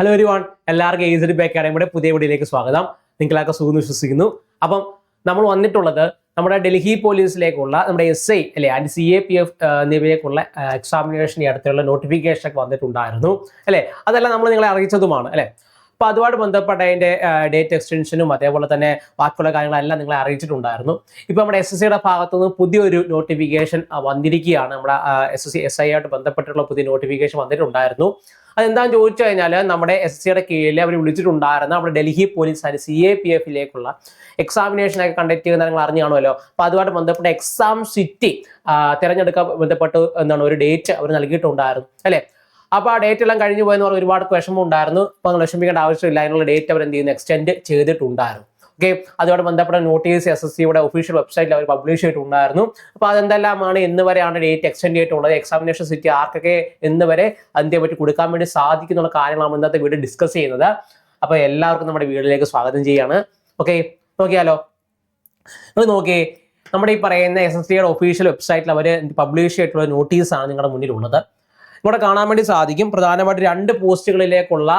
Hello ഒരു one എല്ലാവർക്കും എയ്സഡ് B അക്കാഡമിയുടെ പുതിയ വീഡിയോയിലേക്ക് സ്വാഗതം. നിങ്ങളൊക്കെ സുഖം വിശ്വസിക്കുന്നു. അപ്പം നമ്മൾ വന്നിട്ടുള്ളത് നമ്മുടെ ഡൽഹി പോലീസിലേക്കുള്ള നമ്മുടെ എസ് ഐ അല്ലെ and C A P F എന്നിവയിലേക്കുള്ള examination അടുത്തുള്ള നോട്ടിഫിക്കേഷൻ ഒക്കെ വന്നിട്ടുണ്ടായിരുന്നു. അല്ലെ അതെല്ലാം നമ്മൾ നിങ്ങളെ അറിയിച്ചതുമാണ്. അല്ലെ അപ്പോൾ അതുമായിട്ട് ബന്ധപ്പെട്ട അതിന്റെ ഡേറ്റ് എക്സ്റ്റൻഷനും അതേപോലെ തന്നെ ബാക്കിയുള്ള കാര്യങ്ങളെല്ലാം നിങ്ങളെ അറിയിച്ചിട്ടുണ്ടായിരുന്നു. ഇപ്പോൾ നമ്മുടെ എസ് എസ് സിയുടെ ഭാഗത്തു നിന്ന് പുതിയൊരു നോട്ടിഫിക്കേഷൻ വന്നിരിക്കുകയാണ്. നമ്മുടെ S S C S I ആയിട്ട് ബന്ധപ്പെട്ടുള്ള പുതിയ നോട്ടിഫിക്കേഷൻ വന്നിട്ടുണ്ടായിരുന്നു. അതെന്താണെന്ന് ചോദിച്ചു കഴിഞ്ഞാൽ നമ്മുടെ എസ് സിയുടെ കീഴിൽ അവർ വിളിച്ചിട്ടുണ്ടായിരുന്ന നമ്മുടെ Delhi police and C A P എഫിലേക്കുള്ള examination ഒക്കെ കണ്ടക്ട് ചെയ്യുന്ന നിങ്ങൾ അറിഞ്ഞു കാണുമല്ലോ. അപ്പോൾ അതുമായിട്ട് ബന്ധപ്പെട്ട എക്സാം സിറ്റി തിരഞ്ഞെടുക്കാൻ ബന്ധപ്പെട്ട് എന്താണ് ഒരു ഡേറ്റ് അവർ നൽകിയിട്ടുണ്ടായിരുന്നു. അല്ലേ? അപ്പോൾ ആ ഡേറ്റ് എല്ലാം കഴിഞ്ഞു പോയെന്ന് പറഞ്ഞാൽ ഒരുപാട് വിഷമം ഉണ്ടായിരുന്നു അപ്പോൾ നിങ്ങൾ വിഷമിക്കേണ്ട ആവശ്യമില്ല. അതിനുള്ള ഡേറ്റ് അവർ എന്ത് ചെയ്യുന്നു? എക്സ്റ്റെൻഡ് ചെയ്തിട്ടുണ്ടായിരുന്നു. ഓക്കെ അതോടെ ബന്ധപ്പെട്ട നോട്ടീസ് എസ് എസ് സിയുടെ ഒഫീഷ്യൽ വെബ്സൈറ്റിൽ അവർ പബ്ലിഷ് ചെയ്തിട്ടുണ്ടായിരുന്നു. അപ്പോൾ അതെന്തെല്ലാമാണ്? ഇന്ന് വരെയാണ് ഡേറ്റ് എക്സ്റ്റെൻഡ് ചെയ്തിട്ടുള്ളത്. എക്സാമിനേഷൻ സിറ്റി ആർക്കൊക്കെ എന്ന് വരെ അതിനെ പറ്റി കൊടുക്കാൻ വേണ്ടി സാധിക്കുന്നുള്ള കാര്യങ്ങളാണ് ഇന്നത്തെ വീഡിയോ ഡിസ്കസ് ചെയ്യുന്നത്. അപ്പോൾ എല്ലാവർക്കും നമ്മുടെ വീഡിയോയിലേക്ക് സ്വാഗതം ചെയ്യാണ്. ഓക്കെ നോക്കിയാലോ? നിങ്ങൾ നോക്കിയേ നമ്മുടെ ഈ പറയുന്ന എസ് എസ് സിയുടെ ഒഫീഷ്യൽ വെബ്സൈറ്റിൽ അവർ പബ്ലിഷ് ചെയ്തിട്ടുള്ള നോട്ടീസാണ് നിങ്ങളുടെ മുന്നിലുള്ളത്. ഇവിടെ കാണാൻ വേണ്ടി സാധിക്കും. പ്രധാനമായിട്ട് രണ്ട് പോസ്റ്റുകളിലേക്കുള്ള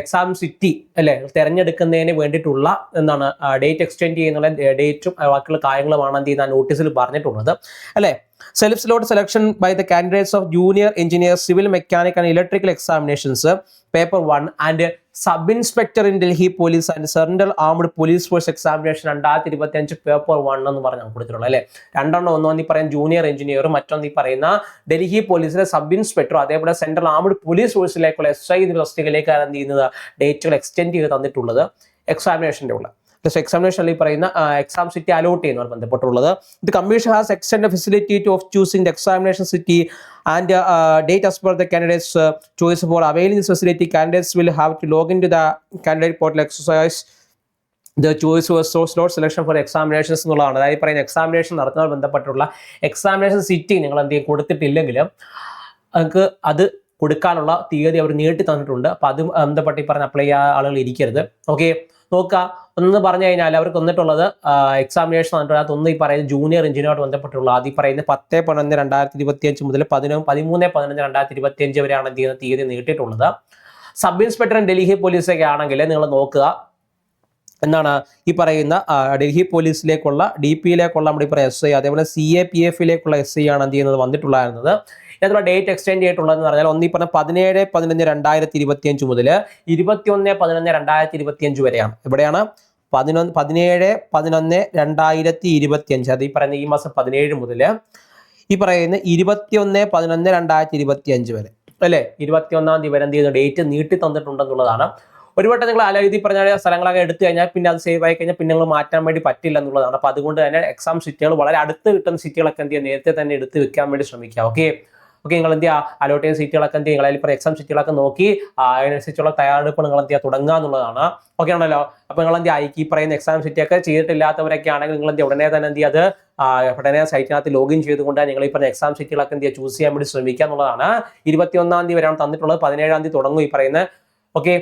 എക്സാം സിറ്റി അല്ലെ തിരഞ്ഞെടുക്കുന്നതിന് വേണ്ടിയിട്ടുള്ള എന്താണ് ഡേറ്റ് എക്സ്റ്റെൻഡ് ചെയ്യുന്നുള്ള ഡേറ്റും ബാക്കിയുള്ള കാര്യങ്ങളുമാണ് എന്ത് ചെയ്യുന്ന നോട്ടീസിൽ പറഞ്ഞിട്ടുള്ളത്. അല്ലെ? Self slot selection by the candidates of junior engineer civil mechanic and electrical examinations paper one and sub inspector in Delhi police and central armed police force examination രണ്ടായിരത്തി ഇരുപത്തി അഞ്ച് പേപ്പർ വൺ എന്ന് പറഞ്ഞു കൊടുത്തിട്ടുള്ളത് അല്ലെ? രണ്ടെണ്ണം ഒന്നോ നീ പറയുന്ന ജൂനിയർ എഞ്ചിനീയർ മറ്റൊന്ന് പറയുന്ന ഡൽഹി പോലീസിലെ സബ് ഇൻസ്പെക്ടറും അതേപോലെ സെൻട്രൽ ആംഡ് പോലീസ് ഫോഴ്സിലേക്കുള്ള എസ് ഐ തസ്തികയിലേക്കാണ് എന്ത് ചെയ്യുന്നത്? ഡേറ്റുകൾ എക്സ്റ്റെൻഡ് ചെയ്ത് തന്നിട്ടുള്ളത്. എക്സാമിനേഷന്റെ ഉള്ള. ജസ്റ്റ് എക്സാമിനേഷനിൽ പറയുന്ന എക്സാം സിറ്റി അലോട്ട് ചെയ്യുന്നവർ ബന്ധപ്പെട്ടുള്ളത്. The commission has extend facility to of choosing the examination city and date as per the candidates choice choice for facility candidates facility candidates will have to the candidate portal exercise. The choice source slot selection for examinations എന്നുള്ളതാണ്. അതായത് പറയുന്ന examination നടത്തുന്നതുമായി ബന്ധപ്പെട്ടുള്ള examination city നിങ്ങൾ എന്ത് ചെയ്യും കൊടുത്തിട്ടില്ലെങ്കിൽ നിങ്ങൾക്ക് അത് കൊടുക്കാനുള്ള തീയതി അവർ നീട്ടി തന്നിട്ടുണ്ട് അപ്പോൾ അതും ബന്ധപ്പെട്ട് ഈ പറഞ്ഞ അപ്ലൈ ചെയ്യാൻ ആളുകൾ ഇരിക്കരുത്. ഓക്കെ നോക്കുക ഒന്ന് പറഞ്ഞു കഴിഞ്ഞാൽ അവർക്ക് വന്നിട്ടുള്ളത് എക്സാമിനേഷൻ വന്നിട്ടുള്ളത് അതൊന്ന് ഈ പറയുന്ന ജൂനിയർ എഞ്ചിനീയറുമായിട്ട് ബന്ധപ്പെട്ടുള്ള ഈ പറയുന്ന പത്ത് പതിനൊന്ന് രണ്ടായിരത്തി ഇരുപത്തി അഞ്ച് മുതൽ പതിനൊന്ന് പതിമൂന്ന് പതിനൊന്ന് രണ്ടായിരത്തി ഇരുപത്തി അഞ്ച് വരെയാണ് എന്ത് ചെയ്യുന്ന തീയതി നീട്ടിയിട്ടുള്ളത്. സബ് ഇൻസ്പെക്ടർ ഡൽഹി പോലീസൊക്കെ ആണെങ്കിൽ നിങ്ങൾ നോക്കുക. എന്നാണ് ഈ പറയുന്ന ഡൽഹി പോലീസിലേക്കുള്ള ഡി പിയിലേക്കുള്ള നമ്മുടെ പറയുന്ന എസ് ഐ അതേപോലെ സി എ പി എഫിലേക്കുള്ള എസ് ഐ ആണ് എന്ത് ചെയ്യുന്നത് വന്നിട്ടുണ്ടായിരുന്നത് ഇതിനുള്ള ഡേറ്റ് എക്സ്റ്റെൻഡ് ചെയ്തിട്ടുള്ളതെന്ന് പറഞ്ഞാൽ ഒന്നീ പറഞ്ഞ പതിനേഴ് പതിനൊന്ന് രണ്ടായിരത്തി ഇരുപത്തി അഞ്ച് മുതൽ ഇരുപത്തിയൊന്ന് പതിനൊന്ന് രണ്ടായിരത്തി ഇരുപത്തി അഞ്ച് വരെയാണ്. എവിടെയാണ്? പതിനൊന്ന് പതിനേഴ് പതിനൊന്ന് രണ്ടായിരത്തി ഇരുപത്തി അഞ്ച് അത് ഈ പറയുന്ന ഈ മാസം പതിനേഴ് മുതൽ ഈ പറയുന്ന ഇരുപത്തിയൊന്ന് പതിനൊന്ന് രണ്ടായിരത്തി ഇരുപത്തി അഞ്ച് വരെ. അല്ലേ? ഇരുപത്തിയൊന്നാം തീയതി വരെ എന്ത് ചെയ്യുന്ന? ഡേറ്റ് നീട്ടി തന്നിട്ടുണ്ടെന്നുള്ളതാണ്. ഒരു വട്ടം നിങ്ങൾ ഇതി പറഞ്ഞ സ്ഥലങ്ങളൊക്കെ എടുത്തു കഴിഞ്ഞാൽ പിന്നെ അത് സേവ് ആയി കഴിഞ്ഞാൽ പിന്നെ നിങ്ങൾ മാറ്റാൻ വേണ്ടി പറ്റില്ല എന്നുള്ളതാണ്. അപ്പോൾ അതുകൊണ്ട് തന്നെ എക്സാം സീറ്റുകൾ വളരെ അടുത്ത് കിട്ടുന്ന സീറ്റുകളൊക്കെ എന്ത് ചെയ്യുക നേരത്തെ തന്നെ എടുത്ത് വെക്കാൻ വേണ്ടി ശ്രമിക്കുക. ഓക്കെ ഓക്കെ നിങ്ങൾ എന്ത് ചെയ്യുക? അലോട്ട് ചെയ്യുന്ന സീറ്റുകളൊക്കെ എന്ത് ചെയ്യുക? നിങ്ങൾ അതിൽ എക്സാം സീറ്റുകളൊക്കെ നോക്കി അതിനനുസരിച്ചുള്ള തയ്യാറെടുപ്പ് നിങ്ങൾ എന്ത് ചെയ്യുക? തുടങ്ങുക എന്നുള്ളതാണ്. ഓക്കെ ആണല്ലോ? അപ്പോൾ നിങ്ങൾ എന്ത് ചെയ്യുക? ഈ പറയുന്ന എക്സാം സീറ്റൊക്കെ ചെയ്തിട്ടില്ലാത്തവരൊക്കെ ആണെങ്കിൽ നിങ്ങൾ എന്ത് ഉടനെ തന്നെ എന്ത് ചെയ്യുക? ഉടനെ സൈറ്റിനകത്ത് ലോഗിൻ ചെയ്തുകൊണ്ട് നിങ്ങൾ ഈ പറഞ്ഞ എക്സാം സീറ്റുകളൊക്കെ എന്ത് ചെയ്യുക? ചൂസ് ചെയ്യാൻ വേണ്ടി ശ്രമിക്കുക എന്നുള്ളതാണ്. ഇരുപത്തിയൊന്നാം തീയതി വരെയാണ് തന്നിട്ടുള്ളത്. പതിനേഴാം തീയതി തുടങ്ങും ഈ പറയുന്ന. ഓക്കെ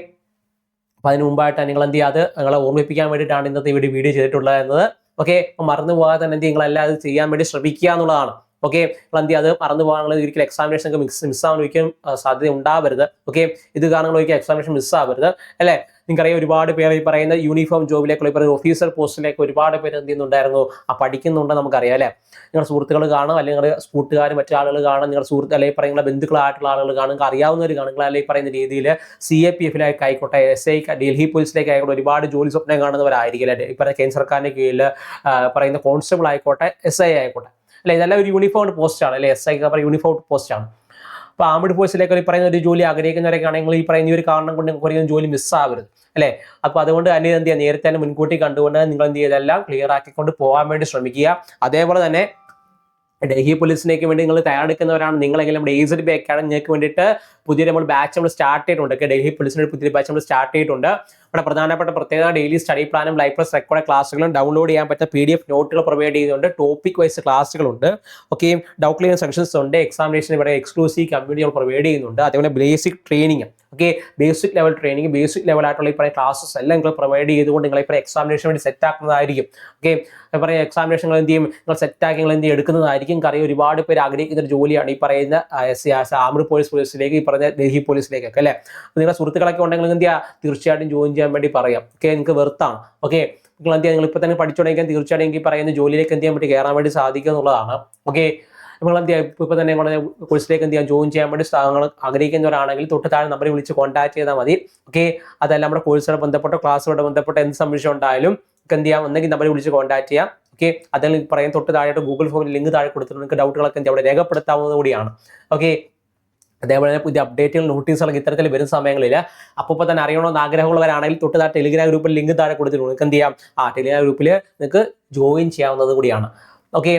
അപ്പം അതിന് മുമ്പായിട്ട് നിങ്ങൾ എന്ത് ചെയ്യുക? നിങ്ങളെ ഓർമ്മിപ്പിക്കാൻ വേണ്ടിയിട്ടാണ് ഇന്നത്തെ ഇവിടെ വീഡിയോ ചെയ്തിട്ടുള്ളത് എന്നത്. ഓക്കെ മറന്നു പോകാതെ തന്നെ എന്ത് ചെയ്യുക? നിങ്ങളെല്ലാം അത് ചെയ്യാൻ വേണ്ടി ശ്രമിക്കുക എന്നുള്ളതാണ്. ഓക്കെ നിങ്ങൾ എന്ത് അത് മറന്നു പോകാനുള്ള ഒരിക്കലും എക്സാമിനേഷൻ ഒക്കെ മിസ് മിസ്സാവാൻ ഒരിക്കലും സാധ്യത ഉണ്ടാവരുത്. ഓക്കെ ഇത് കാരണം ഒരിക്കലും എക്സാമിനേഷൻ മിസ്സാവരുത് അല്ലേ? നിങ്ങൾക്കറിയാം ഒരുപാട് പേർ ഈ പറയുന്ന യൂണിഫോം ജോബിലേക്കുള്ള ഈ ഓഫീസർ പോസ്റ്റിലേക്ക് ഒരുപാട് പേര് എന്ത് ചെയ്യുന്നുണ്ടായിരുന്നു? ആ പഠിക്കുന്നുണ്ട് നമുക്കറിയാം അല്ലേ? നിങ്ങളുടെ സുഹൃത്തുക്കൾ കാണും അല്ലെങ്കിൽ നിങ്ങളുടെ കൂട്ടുകാർ മറ്റു ആളുകൾ കാണും നിങ്ങളുടെ സുഹൃത്ത് അല്ലെങ്കിൽ പറയുന്ന ബന്ധുക്കളായിട്ടുള്ള ആളുകൾ കാണും നിങ്ങൾക്ക് അറിയാവുന്നവർ കാണും അല്ലെങ്കിൽ പറയുന്ന രീതിയിൽ സി എ പി എഫിലേക്ക് ആയിക്കോട്ടെ എസ് ഐ ഡൽഹി പോലീസിലേക്ക് ആയിക്കോട്ടെ ഒരുപാട് ജോലി സ്വപ്നം കാണുന്നവരായിരിക്കും അല്ലേ? ഈ പറയുന്ന കേന്ദ്ര സർക്കാരിന്റെ കീഴിൽ പറയുന്ന കോൺസ്റ്റബിൾ ആയിക്കോട്ടെ എസ് ഐ ആയിക്കോട്ടെ. അല്ലെ? ഇതെല്ലാം ഒരു യൂണിഫോം പോസ്റ്റാണ് അല്ലെ? എസ് ഐ പറയുന്ന യൂണിഫോം പോസ്റ്റാണ് അപ്പോൾ ആംഡ് ഫോഴ്സിലേക്ക് ഈ പറയുന്ന ഒരു ജോലി ആഗ്രഹിക്കുന്നവരൊക്കെ ആണെങ്കിൽ ഈ പറയുന്ന ഒരു കാരണം കൊണ്ട് ഒരിക്കലും ജോലി മിസ്സാവരുത് അല്ലേ? അപ്പോൾ അതുകൊണ്ട് തന്നെ എന്ത് ചെയ്യുക? നേരത്തെ തന്നെ മുൻകൂട്ടി കണ്ടുകൊണ്ട് നിങ്ങൾ എന്ത് ചെയ്തെല്ലാം ക്ലിയർ ആക്കിക്കൊണ്ട് പോകാൻ വേണ്ടി ശ്രമിക്കുക. അതേപോലെ തന്നെ ഡൽഹി പോലീസിനേക്ക് വേണ്ടി നിങ്ങൾ തയ്യാറെടുക്കുന്നവരാണ്. നിങ്ങളെങ്കിലും നമ്മുടെ ഏസഡ് ബാക്കാണ് നിങ്ങൾക്ക് വേണ്ടിയിട്ട് പുതിയ നമ്മൾ ബാച്ച് നമ്മൾ സ്റ്റാർട്ട് ചെയ്തിട്ടുണ്ട്. ഡൽഹി പോലീസിന്റെ പുതിയ ബാച്ച് നമ്മൾ സ്റ്റാർട്ട് ചെയ്തിട്ടുണ്ട്. ഇവിടെ പ്രധാനപ്പെട്ട പ്രത്യേക ഡെയിലി സ്റ്റഡി പ്ലാനും ലൈഫ് പ്ലസ് റെക്കോർഡ് ക്ലാസ്സുകളും ഡൗൺലോഡ് ചെയ്യാൻ പറ്റുന്ന പി ഡി എഫ് നോട്ടുകൾ പ്രൊവൈഡ് ചെയ്യുന്നുണ്ട് ടോപ്പിക് വൈസ് ക്ലാസ്സുകളുണ്ട് ഓക്കെ ഡൗട്ട് ക്ലിയർ സെക്ഷൻസ് ഉണ്ട്. എക്സാമിനേഷൻ ഇവിടെ എക്സ്ക്ലൂസീവ് കമ്മ്യൂണിറ്റികൾ പ്രൊവൈഡ് ചെയ്യുന്നുണ്ട്. അതേപോലെ basic training okay basic level training basic level ആയിട്ടുള്ള ഈ പറയുന്ന ക്ലാസ്സസ് എല്ലാം നിങ്ങൾ പ്രൊവൈഡ് ചെയ്തുകൊണ്ട് നിങ്ങൾ ഇപ്പോൾ എക്സാമിനേഷൻ വേണ്ടി സെറ്റ് ആക്കുന്നതായിരിക്കും. ഓക്കെ പറയുന്ന എക്സാമിനേഷൻ എന്ത് ചെയ്യും? നിങ്ങൾ സെറ്റ് ആക്കി നിങ്ങൾ എന്ത് എടുക്കുന്നതായിരിക്കും. കാര്യം ഒരുപാട് പേര് ആഗ്രഹിക്കുന്ന ഒരു ജോലിയാണ് ഈ പറയുന്ന ആമൃ പോലീസ് പോലീസിലേക്ക് ഈ പറഞ്ഞ ഡൽഹി പോലീസിലേക്കൊക്കെ അല്ലേ? നിങ്ങളുടെ സുഹൃത്തുക്കളൊക്കെ ഉണ്ടെങ്കിൽ എന്ത് ചെയ്യുക? തീർച്ചയായിട്ടും ജോയിൻ ചെയ്യാൻ വേണ്ടി പറയാം. ഓക്കെ നിങ്ങൾക്ക് വെറുത്താണ് ഓക്കെ നിങ്ങൾ എന്ത് നിങ്ങൾ ഇപ്പോൾ തന്നെ പഠിച്ചുടങ്ങിയാൽ തീർച്ചയായിട്ടും എനിക്ക് പറയുന്ന ജോലിയിലേക്ക് എന്ത് ചെയ്യാൻ വേണ്ടി കയറാൻ വേണ്ടി സാധിക്കുക എന്നുള്ളതാണ്. ഓക്കെ നിങ്ങൾ എന്ത് ചെയ്യാം? ഇപ്പോൾ തന്നെ നിങ്ങളുടെ കോഴ്സിലേക്ക് എന്ത് ചെയ്യാം? ജോയിൻ ചെയ്യാൻ വേണ്ടി സ്ഥാനങ്ങൾ ആഗ്രഹിക്കുന്നവരാണെങ്കിൽ തൊട്ട് താഴെ നമ്പറിൽ വിളിച്ച് കോൺടാക്ട് ചെയ്താൽ മതി. ഓക്കെ അതല്ല നമ്മുടെ കോഴ്സുമായി ബന്ധപ്പെട്ടോ ക്ലാസ്സോട് ബന്ധപ്പെട്ടോ എന്ത് സംശയം ഉണ്ടായാലും എന്ത് ചെയ്യാം? ഒന്നെങ്കിൽ നമ്മളെ വിളിച്ച് കോൺടാക്ട് ചെയ്യാം. ഓക്കെ അതിൽ പറയാൻ തൊട്ട് താഴെയായിട്ട് ഗൂഗിൾ ഫോമിൽ ലിങ്ക് താഴെ കൊടുത്തിട്ടുണ്ട്. നിങ്ങൾക്ക് ഡൗട്ടുകളൊക്കെ അവിടെ രേഖപ്പെടുത്താവുന്നത് കൂടിയാണ് ഓക്കെ അതേപോലെ തന്നെ പുതിയ അപ്ഡേറ്റുകൾ നോട്ടീസുകളൊക്കെ ഇത്തരത്തിൽ വരുന്ന സമയങ്ങളിൽ അപ്പോൾ തന്നെ അറിയണമെന്ന് ആഗ്രഹമുള്ളവരാണെങ്കിൽ തൊട്ട് താഴെ ടെലിഗ്രാം ഗ്രൂപ്പിൽ ലിങ്ക് താഴെ കൊടുത്തിട്ടുണ്ട്. നിങ്ങൾക്ക് എന്ത് ചെയ്യാം? ആ ടെലിഗ്രാം ഗ്രൂപ്പിൽ നിങ്ങൾക്ക് ജോയിൻ ചെയ്യാവുന്നത് കൂടിയാണ്. ഓക്കെ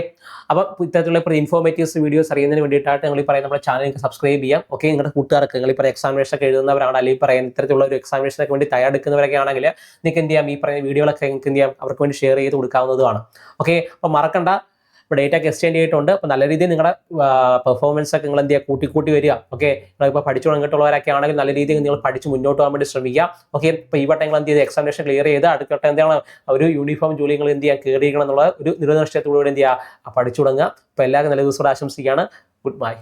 അപ്പം ഇത്തരത്തിലുള്ള ഇപ്പോൾ ഇൻഫോർമേറ്റീവ്സ് വീഡിയോസ് അറിയുന്നതിന് വേണ്ടിയിട്ടായിട്ട് നിങ്ങൾ ഈ പറയുന്ന നമ്മുടെ ചാനൽ സബ്സ്ക്രൈബ് ചെയ്യാം. ഓക്കെ നിങ്ങളുടെ കൂട്ടുകാർക്ക് നിങ്ങൾ ഈ പറയുന്ന എക്സാമിനേഷൻ ഒക്കെ എഴുതുന്നവരാണ് അല്ലെങ്കിൽ പറയുന്ന ഇത്തരത്തിലുള്ള ഒരു എക്സാമിനേഷനൊക്കെ വേണ്ടി തയ്യാറെടുക്കുന്നവരൊക്കെ ആണെങ്കിൽ നിങ്ങൾക്ക് എന്ത് ചെയ്യാം? ഈ പറയുന്ന വീഡിയോകളൊക്കെ നിങ്ങൾക്ക് എന്ത് ചെയ്യാം? അവർക്ക് വേണ്ടി ഷെയർ ചെയ്ത് കൊടുക്കാവുന്നതുമാണ്. ഓക്കെ അപ്പോൾ മറക്കണ്ട. ഇപ്പോൾ ഡേറ്റ ഒക്കെ എക്സ്റ്റെൻഡ് ചെയ്തിട്ടുണ്ട്. അപ്പോൾ നല്ല രീതിയിൽ നിങ്ങളുടെ പെർഫോമൻസ് ഒക്കെ നിങ്ങൾ എന്ത് ചെയ്യുക കൂട്ടി കൂട്ടി വരിക ഓക്കെ നിങ്ങളിപ്പോൾ പഠിച്ചു തുടങ്ങിയിട്ടുള്ളവരൊക്കെ ആണെങ്കിൽ നല്ല രീതിയിൽ നിങ്ങൾ പഠിച്ച് മുന്നോട്ട് പോകാൻ വേണ്ടി ശ്രമിക്കുക. ഓക്കെ ഇപ്പോൾ ഈ വട്ടം നിങ്ങൾ എന്ത് ചെയ്ത്? എക്സാമിനേഷൻ ക്ലിയർ ചെയ്ത് അടുത്ത വട്ടം എന്താണ് ഒരു യൂണിഫോം ജോലി നിങ്ങൾ എന്ത് ചെയ്യുക കയറിയിരിക്കണം എന്നുള്ള ഒരു നിർദ്ദേശത്തോടുകൂടി എന്ത് ചെയ്യുക പഠിച്ചു തുടങ്ങുക. അപ്പോൾ എല്ലാവർക്കും നല്ല ദിവസം ആശംസിക്കുകയാണ്. Good bye